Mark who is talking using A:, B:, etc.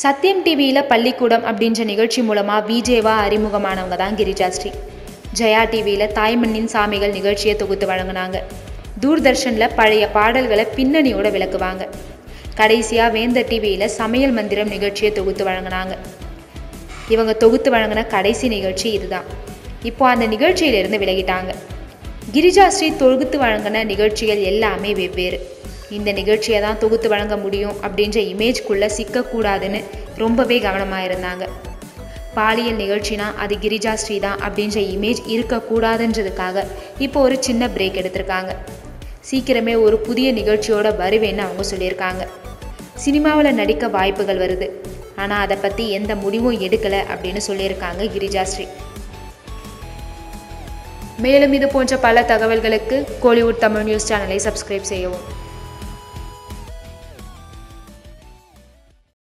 A: சத்யம் டிவியில் பள்ளிக்கூடம் அப்படின்ற நிகழ்ச்சி மூலமாக விஜேவா அறிமுகமானவங்க தான் கிரிஜாஸ்ரீ ஜெயா டிவியில் தாய்மண்ணின் சாமிகள் நிகழ்ச்சியை தொகுத்து வழங்கினாங்க. தூர்தர்ஷனில் பழைய பாடல்களை பின்னணியோட விளக்குவாங்க. கடைசியாக வேந்தர் டிவியில் சமையல் மந்திரம் நிகழ்ச்சியை தொகுத்து வழங்கினாங்க. இவங்க தொகுத்து வழங்கின கடைசி நிகழ்ச்சி இதுதான். இப்போ அந்த நிகழ்ச்சியிலிருந்து விலகிட்டாங்க. கிரிஜாஸ்ரீ தொகுத்து வழங்கின நிகழ்ச்சிகள் எல்லாமே வெவ்வேறு. இந்த நிகழ்ச்சியை தான் தொகுத்து வழங்க முடியும் அப்படின்ற இமேஜ்குள்ளே சிக்கக்கூடாதுன்னு ரொம்பவே கவனமாக இருந்தாங்க பாலியல் நிகழ்ச்சினா அது கிரிஜாஸ்ரீ தான் அப்படின்ற இமேஜ் இருக்கக்கூடாதுன்றதுக்காக இப்போ ஒரு சின்ன பிரேக் எடுத்திருக்காங்க. சீக்கிரமே ஒரு புதிய நிகழ்ச்சியோட வருவேன்னு அவங்க சொல்லியிருக்காங்க. சினிமாவில் நடிக்க வாய்ப்புகள் வருது. ஆனால் அதை பற்றி எந்த முடிவும் எடுக்கலை அப்படின்னு சொல்லியிருக்காங்க கிரிஜாஸ்ரீ மேலும் இது போன்ற பல தகவல்களுக்கு கோலிவுட் தமிழ் நியூஸ் சேனலை சப்ஸ்கிரைப் செய்யவும்.